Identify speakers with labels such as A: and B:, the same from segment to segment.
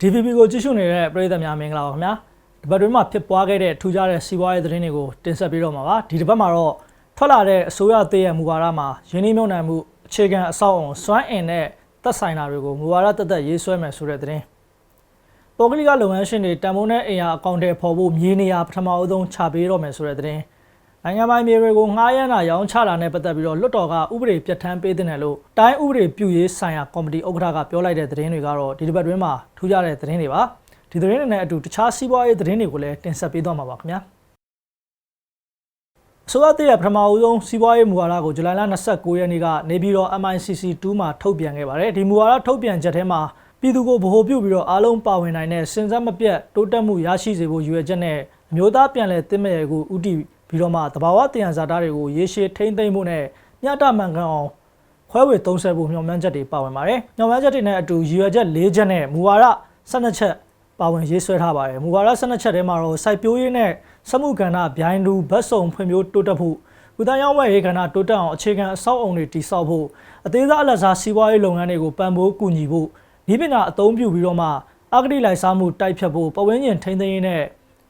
A: DVB ကိုကြည့်ရှုနေတဲ့ပရိသတ်များမင်္ဂလာပါခင်ဗျာဒီဘက်တွင်မှာဖြစ်ပွားခဲ့တဲ့ထူးခြားတဲ့စီးပွားရေးသတင်းတွေကိုတင်ဆက်ပေးတော့မှာပါဒီတစ်ပတ်မှာတော့ထွက်လာတဲ့အစိုးရတည်ရမူဝါဒမှာယင်းနှိမ့်နှံမှုအခြေခံအဆောက်အုံစွမ်းအင်နဲ့သက်ဆိုင်တာတွေကိုမူဝါဒတက်တက်ရေးဆွဲမယ်ဆိုတဲ့သတင်းပုဂ္ဂလိကလုပ်ငန်းရှင်တွေတန်ဖိုးနဲ့အိမ်ယာအကောင့်တွေဖော်ဖို့မြေနေရာပထမအဆုံးချပေးတော့မယ်ဆိုတဲ့သတင်း နိုင်ငံပိုင်မြေတွေကိုငှားရမ်းတာရောင်းချတာနဲ့ပတ်သက်ပြီးတော့လွတ်တော်ကဥပဒေပြဋ္ဌာန်းပေးတဲ့နယ်လို့တိုင်းဥပဒေပြုရေးဆိုင်ရာကော်မတီဥက္ကဋ္ဌကပြောလိုက်တဲ့သတင်းတွေကတော့ဒီတစ်ပတ်တွင်းမှာထူးခြားတဲ့သတင်းတွေပါဒီသတင်းတွေနဲ့အတူတခြားစီးပွားရေးသတင်းတွေကိုလည်းတင်ဆက်ပေးသွားမှာပါခင်ဗျာအစိုးရတရဲ့ပထမအဆုံးစီးပွားရေးမူဝါဒကိုဇူလိုင်လ29ရက်နေ့ကနေပြည်တော် MICC 2မှာထုတ်ပြန်ခဲ့ပါတယ်ဒီမူဝါဒထုတ်ပြန်ချက်ထဲမှာပြည်သူကိုဗဟိုပြုပြီးတော့အားလုံးပါဝင်နိုင်တဲ့စဉ်ဆက်မပြတ်တိုးတက်မှုရရှိစေဖို့ရည်ရွယ်ချက်နဲ့အမျိုးသားပြန်လည်တည်မြဲကိုဥတီ ပြီးတော့မှတဘာဝတယံဇာတာတွေကိုရေရှည်ထိမ့်သိမ့်မှုနဲ့မျှတမှန်ကန်အောင်ခွဲဝေသုံးစွဲဖို့မျှော်မှန်းချက်တွေပါဝင်ပါတယ်။မျှော်မှန်းချက်တွေနဲ့အတူရည်ရွယ်ချက်၄ချက်နဲ့မူဝါဒ12ချက်ပါဝင်ရေးဆွဲထားပါတယ်။မူဝါဒ12ချက်ထဲမှာတော့စိုက်ပျိုးရေးနဲ့စက်မှုကဏ္ဍဗျိုင်းလူဘတ်စုံဖွံ့ဖြိုးတိုးတက်ဖို့ကုသရေးဝယ်ရေးကဏ္ဍတိုးတက်အောင်အခြေခံအဆောက်အုံတွေတည်ဆောက်ဖို့အသေးစားအလတ်စားစီးပွားရေးလုပ်ငန်းတွေကိုပံ့ပိုးကူညီဖို့ဤပညာအသုံးပြုပြီးတော့မှအဂတိလိုက်စားမှုတိုက်ဖြတ်ဖို့ပဝန်းကျင်ထိန်းသိမ်းရေးနဲ့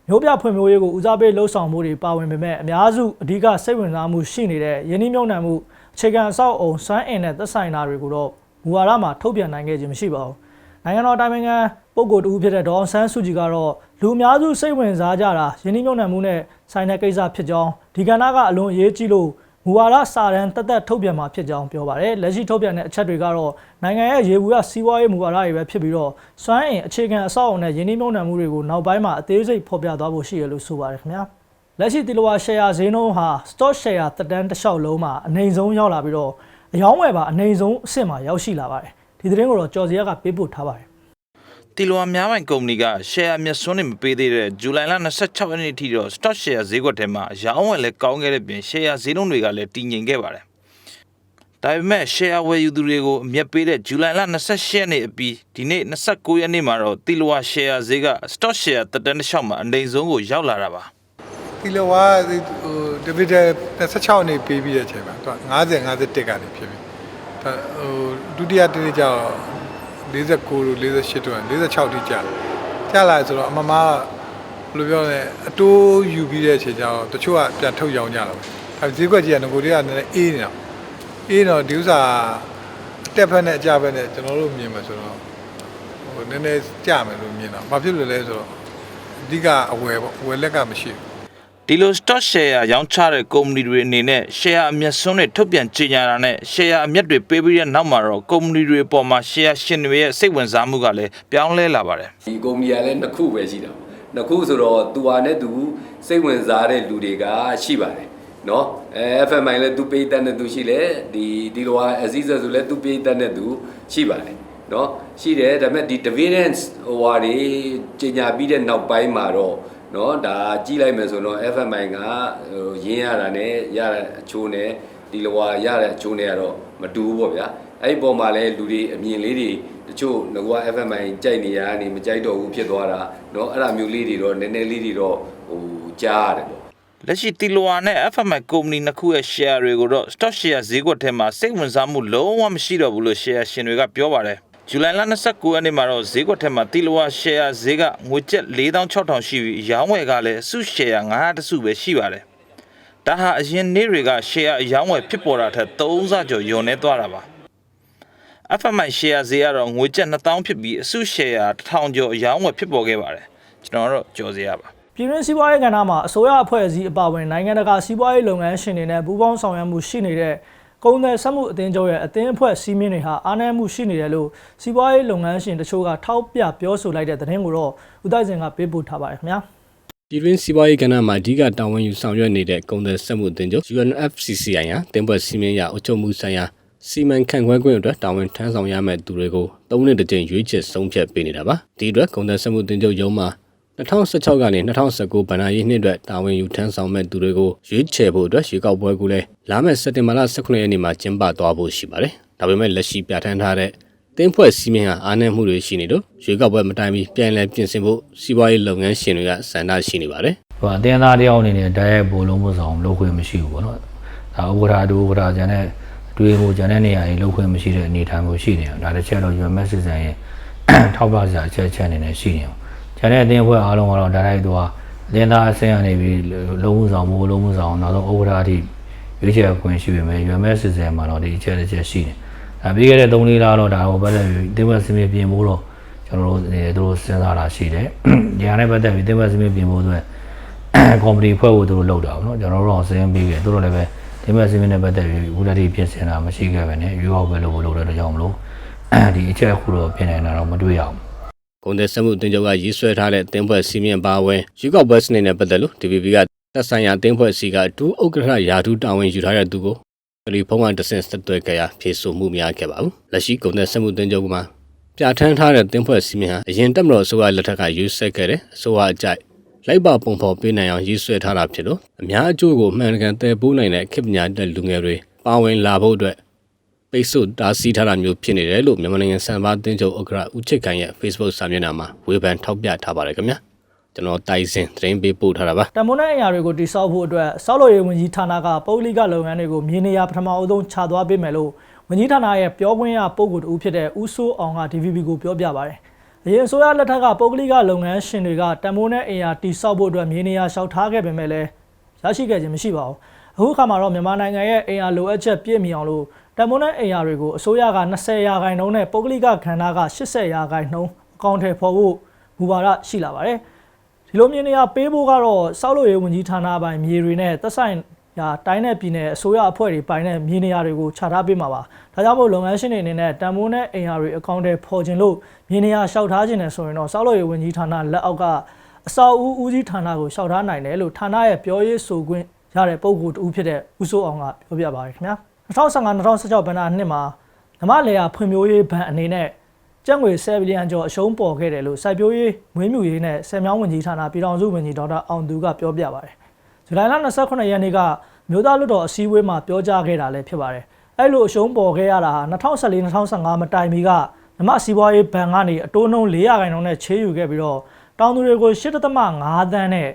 A: မျိုးပြဖွံ့ဖြိုးရေးကိုဦးစားပေးလှုပ်ဆောင်မှုတွေပါဝင်ပေမဲ့အများစုအဓိကစိတ်ဝင်စားမှုရှိနေတဲ့ယင်းနှိမ့်မြုံနှံမှုအခြေခံအဆောက်အုံစွမ်းအင်နဲ့သက်ဆိုင်တာတွေကိုတော့မူဝါဒမှာထုတ်ပြန်နိုင်ခဲ့ခြင်းမရှိပါဘူးနိုင်ငံတော်တိုင်ပင်ခံပုဂ္ဂိုလ်တူဖြစ်တဲ့ဒေါအောင်ဆန်းစုကြည်ကတော့လူအများစုစိတ်ဝင်စားကြတာယင်းနှိမ့်မြုံနှံမှုနဲ့ဆိုင်တဲ့ကိစ္စဖြစ်ကြောင်းဒီကဏ္ဍကအလွန်အရေးကြီးလို့ မူဝါဒစာတမ်းတက်တက်ထုတ်ပြန်မှာဖြစ်ကြောင်းပြောပါတယ်လက်ရှိထုတ်ပြန်တဲ့အချက်တွေကတော့နိုင်ငံရဲ့ရေဘူးရစီးပွားရေးမူဝါဒတွေပဲဖြစ်ပြီးတော့စွမ်းအင်အခြေခံအဆောက်အအုံနဲ့ယင်းနှိမ့်မြုံနှံမှုတွေကိုနောက်ပိုင်းမှာအသေးစိတ်ဖော်ပြသွားဖို့ရှိရလို့ဆိုပါတယ်ခင်ဗျာလက်ရှိတီလဝါ share ဈေးနှုန်းဟာ stock share တက်တန်းတစ်လျှောက်လုံးမှာအနိုင်ဆုံးရောက်လာပြီးတော့အယောင်းဝယ်ပါအနိုင်ဆုံးအဆင့်မှာရောက်ရှိလာပါတယ်ဒီသတင်းကိုတော့ကျော်စီရကပေးပို့ထားပါတယ်
B: တီလိုအများပိုင်ကုမ္ပဏီက share အမျက်စွန်းနေမပေးသေးတဲ့ဇူလိုင်လ26ရက်နေ့ထိတော့ stock share ဈေးကွက်ထဲမှာရောင်းဝယ်လဲကောင်းခဲ့တဲ့ပြင် share ဈေးနှုန်းတွေကလည်းတည်ငြိမ်ခဲ့ပါတယ်။ဒါပေမဲ့ share ဝယ်ယူသူတွေကိုအမျက်ပေးတဲ့ဇူလိုင်လ28ရက်နေ့အပြီးဒီနေ့29ရက်နေ့မှာတော့တီလို share ဈေးက stock share တက်တန်းတစ်လျှောက်မှာအနိုင်ဆုံးကိုရောက်လာတာပါ
C: ကီလိုဝါဟိုဒီဗီတယ်26နေပေးပြီးတဲ့အချိန်မှာသူက90 51ကနေဖြစ်ပြီဒါဟိုဒုတိယတစ်နေ့ကျတော့ 49လို့48တော့46တိကျကျလာဆိုတော့အမမကဘယ်လိုပြောလဲအတိုးယူပြီးတဲ့အချိန်ကျတော့တချို့ကပြန်ထုတ်ရောင်းကြတော့ဒါဈေးကွက်ကြီးကငကိုတွေကနည်းနည်းအေးနေတာအေးတော့ဒီဥစ္စာအတက်ဖက်နဲ့အကြဖက်နဲ့ကျွန်တော်တို့မြင်မှာဆိုတော့ဟိုနည်းနည်းကြမယ်လို့မြင်တာဘာဖြစ်လို့လဲဆိုတော့အဓိကအဝယ်ပေါ့အဝယ်လက်ကမရှိဘူး
B: ဒီလို stock share ရောင်းချတဲ့ company တွေအနေနဲ့ share အမျက်စွန်းတွေထုတ်ပြန်ကြေညာတာနဲ့ share အမျက်တွေပေးပြီးတဲ့နောက်မှာတော့ company တွေအပေါ်မှာ share ရှင်တွေရဲ့စိတ်ဝင်စားမှုကလည်းပြောင်းလဲလာပါတယ်
D: ဒီ company ကလည်းနှစ်ခုပဲရှိတာနှစ်ခုဆိုတော့သူဟာနဲ့သူစိတ်ဝင်စားတဲ့လူတွေကရှိပါတယ်နော်အဲ FMI လည်းသူပေးတတ်တဲ့သူရှိတယ်ဒီဒီလိုဟာအစည်းအဝေးဆိုလည်းသူပေးတတ်တဲ့သူရှိပါတယ်နော်ရှိတယ်ဒါပေမဲ့ဒီ dividends ဟိုဟာတွေကြေညာပြီးတဲ့နောက်ပိုင်းမှာတော့ เนาะဒါကြည့်လိုက်မယ်ဆိုတော့ FMI ကဟိုရင်းရတာနဲ့ရတဲ့အချိုးနဲ့ဒီလိုဟာရတဲ့အချိုးနဲ့ကတော့မတူဘူးပေါ့ဗျာအဲ့ဒီပုံမှာလည်းလူတွေအမြင်လေးတွေတချို့ငကွာ FMI ကြိုက်နေရတာနေမကြိုက်တော့ဘူးဖြစ်သွားတာเนาะအဲ့ဒါမျိုးလေးတွေတော့နည်းနည်းလေးတွေတော့ဟိုကြားရတယ်ပေါ့
B: လက်ရှိတီလိုဝါနဲ့ FMI ကုမ္ပဏီနှစ်ခုရဲ့ share တွေကိုတော့ stock share ဈေးကွက်ထဲမှာစိတ်ဝင်စားမှုလုံးဝမရှိတော့ဘူးလို့ share ရှင်တွေကပြောပါတယ် ဇူလိုင်လ29ရက်နေ့မှာတော့ဈေးကွက်ထဲမှာတီလိုဝါ share ဈေးကငွေကျပ်4600ရှိပြီးရောင်းဝယ်ကလည်းစု share 900တစုပဲရှိပါတယ်ဒါဟာအရင်နေ့တွေက share အရောင်းဝယ်ဖြစ်ပေါ်တာထက်3ဆကျော်ယွန်နေသွားတာပါ FMI share ဈေးကတော့ငွေကျပ်2000ဖြစ်ပြီးအစု share 1000ကျော်အရောင်းဝယ်ဖြစ်ပေါ်ခဲ့ပါတယ်ကျွန်တော်တို့ကြော်စရာပါ
A: ပြည်တွင်းစီးပွားရေးကဏ္ဍမှာအစိုးရအဖွဲ့အစည်းအပါအဝင်နိုင်ငံတကာစီးပွားရေးလုပ်ငန်းရှင်တွေနဲ့ပူးပေါင်းဆောင်ရွက်မှုရှိနေတဲ့ ကုန်သည်စက်မှုအသင်းချုပ်ရဲ့အသင်းအဖွဲ့စည်းမျဉ်းတွေဟာအားနည်းမှုရှိနေတယ်လို့စီးပွားရေးလုပ်ငန်းရှင်တချို့ကထောက်ပြပြောဆိုလိုက်တဲ့သတင်းကိုတော့ဦးတိုက်စင်ကပေးပို့ထားပါတယ်ခင်ဗျာ
E: ပြည်တွင်းစီးပွားရေးကဏ္ဍမှာအဓိကတာဝန်ယူဆောင်ရွက်နေတဲ့ကုန်သည်စက်မှုအသင်းချုပ် UNFCCI ဟာတင်ပွဲစီမင်းရအုပ်ချုပ်မှုဆိုင်ရာစီမံခန့်ခွဲခွင့်အတွက်တာဝန်ထမ်းဆောင်ရမယ့်သူတွေကို၃နှစ်တစ်ကြိမ်ရွေးချယ်ဆုံးဖြတ်ပေးနေတာပါဒီအတွက်ကုန်သည်စက်မှုအသင်းချုပ်ရုံးမှာ 2016ကနေ2019ဗဏ္ဍာရေးနှစ်အတွက်တာဝန်ယူထမ်းဆောင်မဲ့သူတွေကိုရွေးချယ်ဖို့အတွက်ရွေးကောက်ပွဲကူလည်းလာမယ့်စက်တင်ဘာလ18ရက်နေ့မှာကျင်းပသွားဖို့ရှိပါတယ်။ဒါပေမဲ့လက်ရှိပြဋ္ဌာန်းထားတဲ့တင်းဖွဲ့စည်းမင်းဟာအားနည်းမှုတွေရှိနေလို့ရွေးကောက်ပွဲမတိုင်မီပြန်လည်ပြင်ဆင်ဖို့စီးပွားရေးလုပ်ငန်းရှင်တွေကစံတာရှိနေပါတယ်။
F: ဟိုအတင်းသားတယောက်အနေနဲ့တိုက်ရိုက်ပို့လုံးမဆောင်လုပ်ခွင့်မရှိဘူးပေါ့နော်ဒါဥက္ကဋ္ဌဒုဥက္ကဋ္ဌကျန်တဲ့တွေးမှုကျန်တဲ့နေရာကြီးလုပ်ခွင့်မရှိတဲ့အနေအထားမျိုးရှိနေတယ်ဒါတစ်ချက်တော့ UMS စီစဉ်ရဲ့ထောက်ပံ့စရာအချက်အချက်အနေနဲ့ရှိနေအောင်။ ကျန်တဲ့အသင်းအဖွဲ့အားလုံးကတော့ဒါတိုက်သူကအသင်းသားအဆင့်ကနေပြီးလုံးဝဆောင်မို့လုံးဝဆောင်နောက်ဆုံးဥပဒေအထိရွေးချယ်ခွင့်ရှိပေမဲ့ UMS စီစဉ်မှာတော့ဒီအချက်အချက်ရှိနေ။ဒါပြီးခဲ့တဲ့3လလောက်တော့ဒါဟိုဘက်လည်းအသင်းအဖွဲ့စင်ပြေပြင်ဖို့တော့ကျွန်တော်တို့အဲသူတို့စဉ်းစားတာရှိတယ်။ဒီဟာနဲ့ပတ်သက်ပြီးအသင်းအဖွဲ့စင်ပြေပြင်ဖို့ဆိုရင်ကော်မတီဖွဲ့ဖို့သူတို့လုပ်တာပေါ့နော်ကျွန်တော်တို့တော့စဉ်းပြီးခဲ့သူတို့လည်းပဲဒီမဲ့စီမင်းနဲ့ပတ်သက်ပြီးဦးလက်တီပြင်ဆင်တာမရှိခဲ့ပဲねရွေးောက်ပဲလို့ဖို့လုပ်တဲ့အတွက်ကြောင့်မလို့ဒီအချက်အခုတော့ပြင်နေတာတော့မတွေ့ရအောင်
E: ကုန်သည်စက်မှုတင်ကြကရေးဆွဲထားတဲ့တင်းဖွဲ့စီမင်းပါဝင်ရွေးကောက်ပွဲစနစ်နဲ့ပတ်သက်လို့ DPP ကသက်ဆိုင်ရာတင်းဖွဲ့စီကအထူးဥက္ကဋ္ဌယာထူးတာဝန်ယူထားတဲ့သူကိုကလီဖုန်းကတဆင့်ဆက်သွယ်ကြရဖြေဆိုမှုများခဲ့ပါဘူးလက်ရှိကုန်သည်စက်မှုတင်ကြကမှာပြဋ္ဌာန်းထားတဲ့တင်းဖွဲ့စီမင်းဟာအရင်တက်မတော်အစိုးရလက်ထက်ကယူဆခဲ့တဲ့အစိုးရအကြိုက်လိုက်ပါပုံဖော်ပေးနိုင်အောင်ရေးဆွဲထားတာဖြစ်လို့အများအကျိုးကိုမှန်ကန်တည်ပိုးနိုင်တဲ့ခေတ်ပညာတဲ့လူငယ်တွေပါဝင်လာဖို့အတွက် ပိတ်ဆို့တားဆီးထားတာမျိုးဖြစ်နေတယ်လို့မြန်မာနိုင်ငံစံပါတင်းချုပ်ဥက္ကဋ္ဌဦးချစ်ခိုင်ရဲ့ Facebook စာမျက်နှာမှာဝေဖန်ထောက်ပြထားပါတယ်ခင်ဗျာကျွန်တော်တိုင်စင်သတင်းပေးပို့ထားတာပါ
A: တန်မိုးနဲ့အရာတွေကိုတိစောက်ဖို့အတွက်စောက်လို့ရေးဝန်ကြီးဌာနကပုဂ္ဂလိကလုပ်ငန်းတွေကိုမြေနေရာပထမအဆုံးခြာသွားပေးမယ်လို့ဝန်ကြီးဌာနရဲ့ပြောခွင့်ရပုဂ္ဂိုလ်တူဖြစ်တဲ့ဦးစိုးအောင်က DVB ကိုပြောပြပါတယ်။အရင်အစိုးရလက်ထက်ကပုဂ္ဂလိကလုပ်ငန်းရှင်တွေကတန်မိုးနဲ့အရာတိစောက်ဖို့အတွက်မြေနေရာလျှောက်ထားခဲ့ပေမဲ့လည်းရရှိခဲ့ခြင်းမရှိပါဘူး။အခုအခါမှာတော့မြန်မာနိုင်ငံရဲ့အရာလိုအပ်ချက်ပြည့်မီအောင်လို့ တန်မိုးနဲ့အရာတွေကိုအစိုးရက20ရာခိုင်နှုန်းနဲ့ပုဂ္ဂလိကခန္ဓာက80ရာခိုင်နှုန်းအကောင့်ထဲပေါ်ဖို့မူဝါဒရှိလာပါတယ်။ဒီလိုမြေနေရာပေးဖို့ကတော့စောက်လို့ရေးဝန်ကြီးဌာနပိုင်းမြေတွေနဲ့သက်ဆိုင်ရာတိုင်းနယ်ပြည်နယ်အစိုးရအဖွဲ့တွေပိုင်းနဲ့မြေနေရာတွေကိုခြာထားပေးမှာပါ။ဒါကြောင့်မို့လုပ်ငန်းရှင်တွေအနေနဲ့တန်မိုးနဲ့အင်အားတွေအကောင့်တွေပေါ်ခြင်းလို့မြေနေရာလျှောက်ထားခြင်းနဲ့ဆိုရင်တော့စောက်လို့ရေးဝန်ကြီးဌာနလက်အောက်ကအစောက်ဦးဦးကြီးဌာနကိုလျှောက်ထားနိုင်တယ်လို့ဌာနရဲ့ပြောရေးဆိုခွင့်ရတဲ့ပုံကိုယ်တူဖြစ်တဲ့ဦးစိုးအောင်ကပြောပြပါရခင်ဗျာ။ 2015-2016ဘဏ္ဍာနှစ်မှာဓမ္မလေယာဖွံ့ဖြိုးရေးဘဏ်အနေနဲ့ကျပ်ငွေ10ဘီလီယံကျော်အရှုံးပေါ်ခဲ့တယ်လို့စိုက်ပျိုးရေးမွေးမြူရေးနဲ့ဆယ်မြောင်းဝန်ကြီးဌာနပြည်ထောင်စုဝန်ကြီးဒေါက်တာအောင်သူကပြောပြပါတယ်။ဇူလိုင်လ28ရက်နေ့ကမြို့သားလွှတ်တော်အစည်းအဝေးမှာပြောကြားခဲ့တာလည်းဖြစ်ပါတယ်။အဲ့လိုအရှုံးပေါ်ခဲ့ရတာဟာ2014-2015မတိုင်မီကဓမ္မစီးပွားရေးဘဏ်ကနေအတိုးနှုန်း400ခိုင်နှုန်းနဲ့ချေးယူခဲ့ပြီးတော့တောင်သူတွေကို8.5သန်းနဲ့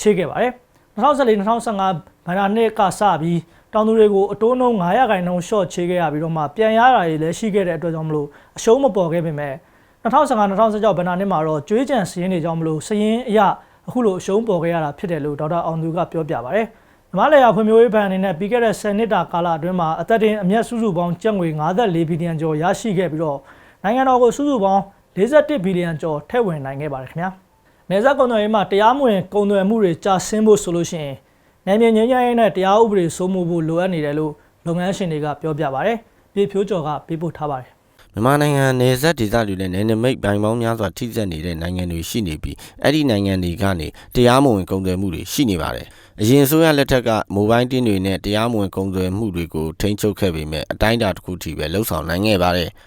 A: ချေးခဲ့ပါတယ်။2014-2015ဘဏ္ဍာနှစ်ကစပြီး တောင်သူတွေကိုအတိုးနှုန်း900ခိုင်နှုန်းရှော့ချေးခဲ့ရပြီးတော့မှပြန်ရတာတွေလည်းရှိခဲ့တဲ့အတွက်ကြောင့်မလို့အရှုံးမပေါ်ခဲ့ပေမဲ့2015-2016ဘဏ္ဍာနှစ်မှာတော့ကျွေးကြံစည်ရင်းတွေကြောင့်မလို့စည်ရင်းအရအခုလိုအရှုံးပေါ်ခဲ့ရတာဖြစ်တယ်လို့ဒေါက်တာအောင်သူကပြောပြပါတယ်။ဓမ္မလေယာဖွံ့ဖြိုးရေးဘဏ်အနေနဲ့ပြီးခဲ့တဲ့10နှစ်တာကာလအတွင်းမှာအသက်တင်အမျက်စုစုပေါင်းကျပ်ငွေ54ဘီလီယံကျော်ရရှိခဲ့ပြီးတော့နိုင်ငံတော်ကိုစုစုပေါင်း41ဘီလီယံကျော်ထည့်ဝင်နိုင်ခဲ့ပါတယ်ခင်ဗျာ။နေဆက်ကုန်သွယ်ရေးမှာတရားမဝင်ကုန်သွယ်မှုတွေကြာဆင်းဖို့ဆိုလို့ရှိရင် နယ်မြေငြိမ်းချမ်းရေးနဲ့တရားဥပဒေစိုးမိုးဖို့လိုအပ်နေတယ်လို့လုပ်ငန်းရှင်တွေကပြောပြပါတယ်။ပြည်ဖြိုးကျော်ကပေးပို့ထားပါတယ်
G: မြန်မာနိုင်ငံနေဆက်ဒေသတွေနဲ့နယ်နိမိတ်ပိုင်ပေါင်းများစွာထိစပ်နေတဲ့နိုင်ငံတွေရှိနေပြီးအဲ့ဒီနိုင်ငံတွေကနေတရားမဝင်ကုန်သွယ်မှုတွေရှိနေပါတယ်။အရင်အစိုးရလက်ထက်ကမိုဘိုင်းတင်းတွေနဲ့တရားမဝင်ကုန်သွယ်မှုတွေကိုထိန်းချုပ်ခဲ့ပေမဲ့အတိုင်းအတာတစ်ခုထိပဲလှုပ်ဆောင်နိုင်ခဲ့ပါတယ်။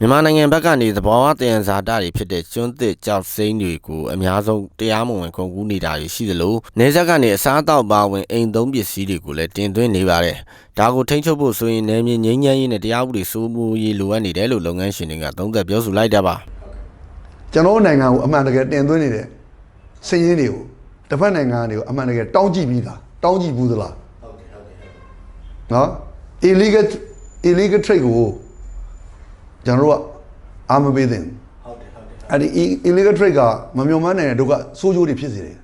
G: မြန်မာနိုင်ငံဘက်ကနေသဘောဝတယံဇာတာတွေဖြစ်တဲ့ကျွန်းသစ်ကြောက်စိမ့်တွေကိုအများဆုံးတရားမဝင်ကုန်ကူးနေတာတွေရှိသလိုနေဆက်ကနေအစားအသောက်ပါဝင်အိမ်သုံးပစ္စည်းတွေကိုလည်းတင်သွင်းနေပါတယ်။ဒါကိုထိန်းချုပ်ဖို့ဆိုရင်နယ်မြေငြိမ်းချမ်းရေးနဲ့တရားဥပဒေစိုးမိုးရေးလိုအပ်နေတယ်လို့လုပ်ငန်းရှင်တွေကသုံးသပ်ပြောဆိုလိုက်တာပါ။
H: ကျွန်တော်တို့နိုင်ငံကိုအမှန်တကယ်တင်သွင်းနေတဲ့စည်ရင်းတွေကိုတစ်ဖက်နိုင်ငံတွေကိုအမှန်တကယ်တောင်းကြည့်ပြီးသားတောင်းကြည့်ဘူးသလားဟုတ်ကဲ့ဟုတ်ကဲ့နော် illegal illegal trade ကို ကျွန်တော်တို့ကအားမပေးသင့်ဟုတ်တယ်ဟုတ်တယ်အဲ့ဒီ illegal trade ကမမြုံမနိုင်တဲ့ဒုက္ခဆိုးကျိုးတွေဖြစ်စေတယ်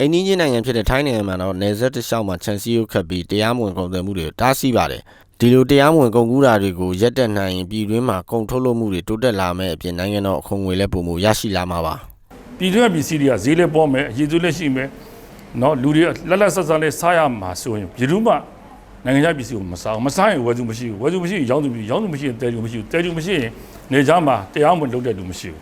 G: အိန္ဒိယနိုင်ငံဖြစ်တဲ့ထိုင်းနိုင်ငံမှာတော့နယ်စပ်တစ်လျှောက်မှာခြံစည်းရုပ်ခတ်ပြီးတရားမဝင်ကုန်သွယ်မှုတွေတားဆီးပါတယ်။ဒီလိုတရားမဝင်ကုန်ကူးတာတွေကိုရပ်တန့်နိုင်ရင်ပြည်တွင်းမှာကုန်ထုတ်လုပ်မှုတွေတိုးတက်လာမယ်အပြင်နိုင်ငံတော်အခွန်ငွေလည်းပုံမှုရရှိလာမှာပါ။
I: ပြည်တွင်းပစ္စည်းတွေကဈေးလည်းပေါ်မယ်အရေးကြီးလည်းရှိမယ်။နော်လူတွေလက်လက်ဆက်ဆက်လည်းစားရမှာဆိုရင်ဘယ်သူမှ နိုင်ငံခြားပစ္စည်းကိုမစားဘူးမစားရင်ဝယ်သူမရှိဘူးဝယ်သူမရှိရင်ရောင်းသူမရှိရောင်းသူမရှိရင်တဲသူမရှိဘူးတဲသူမရှိရင်နေကြမှာတရားမဝင်လုပ်တဲ့လူမရှိဘူး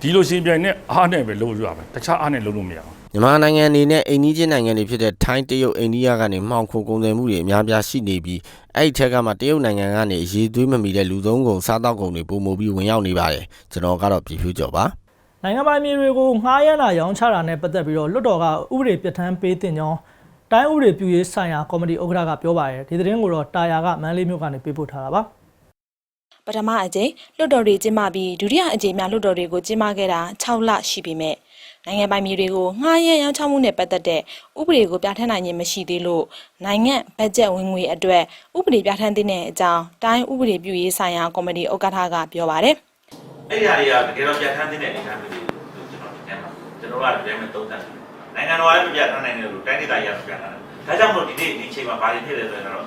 I: ဒီလိုရှင်ပြိုင်နဲ့အားနဲ့ပဲလုပ်ရမယ်တခြားအားနဲ့လုပ်လို့မရဘူး
G: မြန်မာနိုင်ငံအနေနဲ့အိန္ဒိယနိုင်ငံတွေဖြစ်တဲ့ထိုင်းတရုတ်အိန္ဒိယကနေမှောင်ခိုကုန်သွယ်မှုတွေအများပြားရှိနေပြီးအဲ့ဒီထက်ကမှတရုတ်နိုင်ငံကနေအရေးသွေးမမီတဲ့လူသုံးကုန်စားတောက်ကုန်တွေပုံမူပြီးဝင်ရောက်နေပါတယ်ကျွန်တော်ကတော့ပြည်ဖြူကျော်ပါ။
A: နိုင်ငံပိုင်မြေတွေကိုငှားရမ်းတာရောင်းချတာနဲ့ပတ်သက်ပြီးတော့လွှတ်တော်ကဥပဒေပြဋ္ဌာန်းပေးတင်ကြောင်း တိုင်းဥပဒေပြုရေးဆိုင်ရာကော်မတီဥက္ကဋ္ဌကပြောပါတယ်။ဒီသတင်းကိုတော့တာယာကမန်းလေးမြို့ကနေပေးပို့ထားတာပါ။
J: ပထမအကြိမ်လွှတ်တော်တွေကျင်းပပြီးဒုတိယအကြိမ်များလွှတ်တော်တွေကိုကျင်းပခဲ့တာ6လရှိပြီမဲ့နိုင်ငံပိုင်မြေတွေကိုငှားရမ်းရောင်းချမှုနဲ့ပတ်သက်တဲ့ဥပဒေကိုပြဋ္ဌာန်းနိုင်ခြင်းမရှိသေးလို့နိုင်ငံဘတ်ဂျက်ဝင်ငွေအတွက်ဥပဒေပြဋ္ဌာန်းသင့်တဲ့အကြောင်းတိုင်းဥပဒေပြုရေးဆိုင်ရာကော်မတီဥက္ကဋ္ဌကပြောပါတယ်။
B: အဲ့ဒီဟာတွေကတကယ်တော့ပြဋ္ဌာန်းတဲ့အနေအထားမျိုးတွေကိုကျွန်တော်တင်မှာကျွန်တော်ကလည်းမသုံးသပ်ဘူး နိုင်ငံတော်ကလည်းမပြဋ္ဌာန်းနိုင်တယ်လို့တိုင်းဒေသကြီးကပြဋ္ဌာန်းတယ်ဒါကြောင့်မို့ဒီနေ့ဒီချိန်မှာဘာတွေဖြစ်လဲဆိုတော့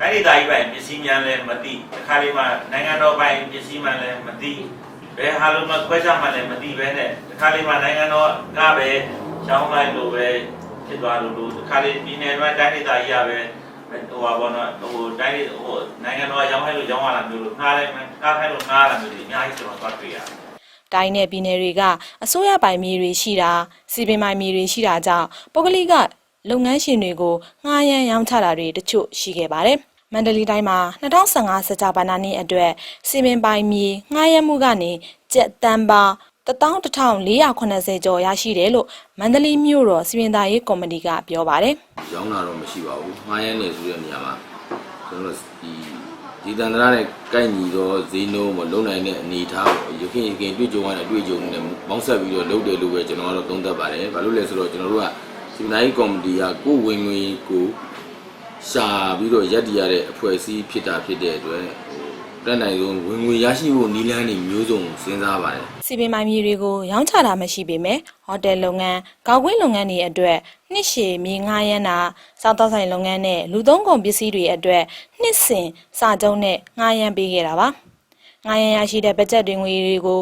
B: တိုင်းဒေသကြီးပိုင်းပစ္စည်းများလည်းမသိတစ်ခါလေးမှနိုင်ငံတော်ပိုင်းပစ္စည်းမှလည်းမသိဘယ်ဟာလို့မှခွဲခြားမှလည်းမသိပဲနဲ့တစ်ခါလေးမှနိုင်ငံတော်ကပဲရှောင်းလိုက်လို့ပဲဖြစ်သွားလို့လို့တစ်ခါလေးပြည်နယ်ပိုင်းတိုင်းဒေသကြီးကပဲဟိုပါဘောနော်ဟိုတိုင်းဟိုနိုင်ငံတော်ရောင်းခိုင်းလို့ရောင်းရတာမျိုးလို့ငှားလိုက်မှငှားခိုင်းလို့ငှားရတာမျိုးတွေအများကြီးကျွန်တော်သွားတွေ့ရတယ်
J: တိုင်းနယ်ပြည်နယ်တွေကအစိုးရပိုင်မြေတွေရှိတာစီပင်ပိုင်မြေတွေရှိတာကြောင့်ပုဂ္ဂလိကလုပ်ငန်းရှင်တွေကိုငှားရမ်းရောင်းချတာတွေတချို့ရှိခဲ့ပါတယ်။မန္တလေးတိုင်းမှာ2015စကြပါနာနှစ်အတွက်စီပင်ပိုင်မြေငှားရမ်းမှုကနေကျက်တန်ပါ11480ကျော်ရရှိတယ်လို့မန္တလေးမြို့တော်စီပင်သားရေးကော်မတီကပြောပါတယ်။
K: ရောင်းတာတော့မရှိပါဘူးမှားရမ်းနေဆိုတဲ့နေရာမှာကျွန်တော်တို့ဒီ ဒီတန်တရာနဲ့ကိုက်ညီတော့ဈေးနှုန်းမလုံနိုင်တဲ့အနေအထားပေါ့ရခင်ရခင်တွေ့ကြုံရတဲ့တွေ့ကြုံနဲ့ပေါင်းဆက်ပြီးတော့လုပ်တယ်လို့ပဲကျွန်တော်ကတော့သုံးသပ်ပါတယ်ဘာလို့လဲဆိုတော့ကျွန်တော်တို့ကစီမံရေးကော်မတီကကိုယ်ဝင်ဝင်ကိုရှာပြီးတော့ရက်တည်ရတဲ့အဖွဲ့အစည်းဖြစ်တာဖြစ်တဲ့အတွက်ဟို တက်နိုင်ဆုံးဝင်ဝင်ရရှိဖို့နီးလန်းနေမျိုးစုံစဉ်းစားပါတယ်
J: စီပင်မိုင်မြေတွေကိုရောင်းချတာမရှိပေမဲ့ဟိုတယ်လုပ်ငန်း၊ကောက်ကွင်းလုပ်ငန်းတွေအတွက်နှစ်ရှည်မြေငှားရမ်းတာ၊စောက်တော့ဆိုင်လုပ်ငန်းနဲ့လူသုံးကုန်ပစ္စည်းတွေအတွက်နှစ်စဉ်စာကြုံနဲ့ငှားရမ်းပေးခဲ့တာပါ။ငှားရမ်းရရှိတဲ့ဘတ်ဂျက်တွေငွေတွေကို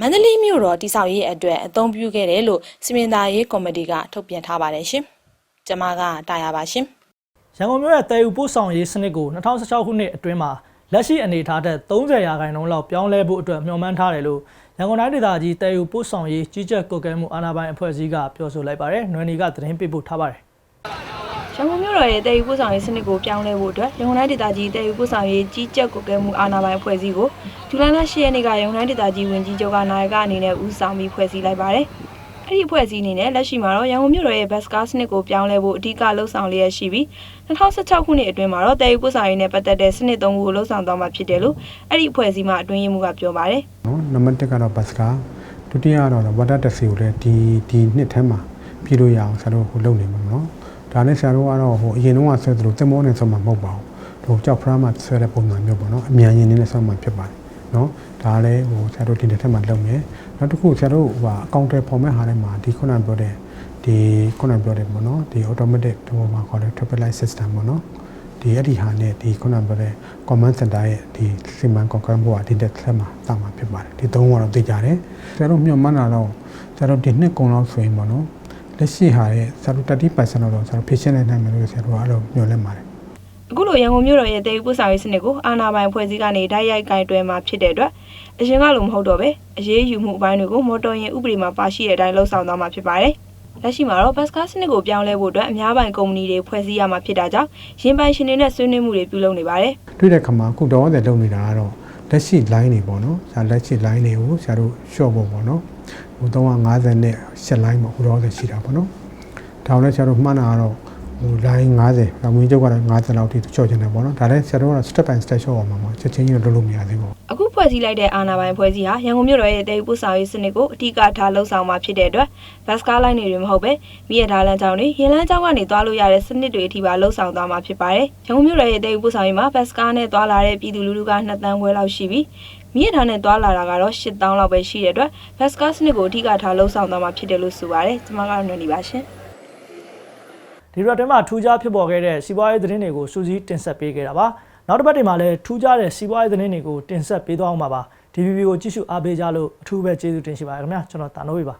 J: မန္တလေးမြို့တော်တိဆောက်ရေးအတွက်အသုံးပြုခဲ့တယ်လို့စီမံသားရေးကော်မတီကထုတ်ပြန်ထားပါတယ်ရှင်။ကျွန်မကတာယာပါရှင်။
A: ရန်ကုန်မြို့ရဲ့တည်ယူပို့ဆောင်ရေးစနစ်ကို2016ခုနှစ်အတွင်းမှာ လက်ရှိအနေအထားထက်30ရာခိုင်နှုန်းလောက်ပြောင်းလဲဖို့အတွက်မျှော်မှန်းထားတယ်လို့ရန်ကုန်တိုင်းဒေသကြီးတည်ယူပို့ဆောင်ရေးကြီးကြပ်ကွပ်ကဲမှုအာဏာပိုင်အဖွဲ့အစည်းကပြောဆိုလိုက်ပါတယ်။နွယ်နီကသတင်းပေးပို့ထားပါတယ်။
L: ရန်ကုန်မြို့တော်ရဲ့တည်ယူပို့ဆောင်ရေးစနစ်ကိုပြောင်းလဲဖို့အတွက်ရန်ကုန်တိုင်းဒေသကြီးတည်ယူပို့ဆောင်ရေးကြီးကြပ်ကွပ်ကဲမှုအာဏာပိုင်အဖွဲ့အစည်းကိုဇူလိုင်လ10ရက်နေ့ကရန်ကုန်တိုင်းဒေသကြီးဝန်ကြီးချုပ်ကနာယကအနေနဲ့ဦးဆောင်ပြီးဖွဲ့စည်းလိုက်ပါတယ်။ အဲ့ဒီအဖွဲ့အစည်းအနေနဲ့လက်ရှိမှာတော့ရန်ကုန်မြို့တော်ရဲ့ဘတ်စကားစနစ်ကိုပြောင်းလဲဖို့အဓိကလှုံ့ဆော်လျက်ရှိပြီး2016ခုနှစ်အတွင်းမှာတော့တည်ယူပို့ဆောင်ရေးနဲ့ပတ်သက်တဲ့စနစ်သုံးခုကိုလှုံ့ဆော်သွားမှာဖြစ်တယ်လို့အဲ့ဒီအဖွဲ့အစည်းမှအတွင်းရေးမှူးကပြောပါတယ်။
M: နော်နံပါတ်1ကတော့ဘတ်စကာဒုတိယကတော့ဝါဒတက်စီကိုလည်းဒီဒီနှစ်ထဲမှာပြည်လို့ရအောင်ဆရာတို့ဟိုလုပ်နေမှာနော်ဒါနဲ့ဆရာတို့ကတော့ဟိုအရင်တော့ဆွဲသလိုတင်မောနဲ့ဆွဲမှာမဟုတ်ပါဘူးဟိုကြောက်ဖရားမှာဆွဲတဲ့ပုံစံမျိုးပေါ့နော်အမြန်ရင်နဲ့ဆွဲမှာဖြစ်ပါတယ် နော်ဒါလည်းဟိုဆရာတို့ဒီနှစ်ထဲမှာလုပ်မယ်နောက်တစ်ခုဆရာတို့ဟိုအကောင့်တွေပေါ်မဲ့ဟာထဲမှာဒီခုနပြောတဲ့ဒီခုနပြောတဲ့ပေါ့နော်ဒီ automatic ဟိုမှာခေါ်တဲ့ triple light system ပေါ့နော်ဒီအဲ့ဒီဟာနဲ့ဒီခုနပြောတဲ့ command center ရဲ့ဒီစီမံကွန်ကန့်ဘောကဒီတက်ဆက်မှာတာမှာဖြစ်ပါတယ်ဒီသုံးကတော့သိကြတယ်ဆရာတို့မျှော်မှန်းတာတော့ဆရာတို့ဒီနှစ်ကုန်လောက်ဆိုရင်ပေါ့နော်လက်ရှိဟာရဲ့ဆရာတို့30%တော့ဆရာတို့ဖြည့်ရှင်းနိုင်မယ်လို့ဆရာတို့ကအဲ့လိုမျှော်လင့်ပါတယ်
L: အခုလိုရန်ကုန်မြို့တော်ရဲ့တည်ယူပို့ဆောင်ရေးစနစ်ကိုအာဏာပိုင်ဖွဲ့စည်းကနေဓာတ်ရိုက်ကင်တွယ်မှာဖြစ်တဲ့အတွက်အရင်ကလိုမဟုတ်တော့ပဲအရေးယူမှုအပိုင်းတွေကိုမော်တော်ယာဉ်ဥပဒေမှာပါရှိတဲ့အတိုင်းလှုပ်ဆောင်သွားမှာဖြစ်ပါတယ်။လက်ရှိမှာတော့ဘတ်စကားစနစ်ကိုပြောင်းလဲဖို့အတွက်အများပိုင်ကုမ္ပဏီတွေဖွဲ့စည်းရမှာဖြစ်တာကြောင့်ရင်ပိုင်ရှင်တွေနဲ့ဆွေးနွေးမှုတွေပြုလုပ်နေပါတယ်
M: တွေ့တဲ့ခါမှာအခုတော့တဲ့လုပ်နေတာကတော့လက်ရှိ line တွေပေါ့နော်ဆရာလက်ရှိ line တွေကိုဆရာတို့ short ဖို့ပေါ့နော်ဟို350နဲ့7 line ပေါ့အခုတော့ရှိတာပေါ့နော်ဒါလည်းဆရာတို့မှန်းတာကတော့ ဟို line 50ဒါဝင်ချုပ်ကတော့50လောက်ထိချော့ချင်တယ်ပေါ့နော်ဒါလည်းဆရာတို့ကတော့ step by step ရှော့အောင်မှာပေါ့ချက်ချင်းကြီးတော့လုပ်လို့မရသေးဘူး။
L: အခုဖွဲ့စည်းလိုက်တဲ့အာဏာပိုင်ဖွဲ့စည်းဟာရန်ကုန်မြို့တော်ရဲ့တည်ယူပို့ဆောင်ရေးစနစ်ကိုအထူးထားလှုပ်ဆောင်မှာဖြစ်တဲ့အတွက်ဘတ်စကားလိုင်းတွေမဟုတ်ပဲမိရထားလမ်းကြောင်းတွေရင်လမ်းကြောင်းကနေသွားလို့ရတဲ့စနစ်တွေအထိပါလှုပ်ဆောင်သွားမှာဖြစ်ပါတယ်။ရန်ကုန်မြို့တော်ရဲ့တည်ယူပို့ဆောင်ရေးမှာဘတ်စကားနဲ့သွားလာတဲ့ပြည်သူလူထုက2တန်းခွဲလောက်ရှိပြီးမိရထားနဲ့သွားလာတာကတော့8000လောက်ပဲရှိတဲ့အတွက်ဘတ်စကားစနစ်ကိုအထူးထားလှုပ်ဆောင်သွားမှာဖြစ်တယ်လို့ဆိုပါတယ်။ကျွန်မကတော့ຫນွေနေပါရှင်။
A: ဒီရက်အတွင်းမှာထူးခြားဖြစ်ပေါ်ခဲ့တဲ့စီးပွားရေးသတင်းတွေကိုစူးစီးတင်ဆက်ပေးခဲ့တာပါနောက်တစ်ပတ်တွေမှာလည်းထူးခြားတဲ့စီးပွားရေးသတင်းတွေကိုတင်ဆက်ပေးသွားအောင်ပါပါ DVB ကိုကြည့်ရှုအားပေးကြလို့အထူးပဲကျေးဇူးတင်ရှိပါတယ်ခင်ဗျာကျွန်တော်တာနိုးပြီပါ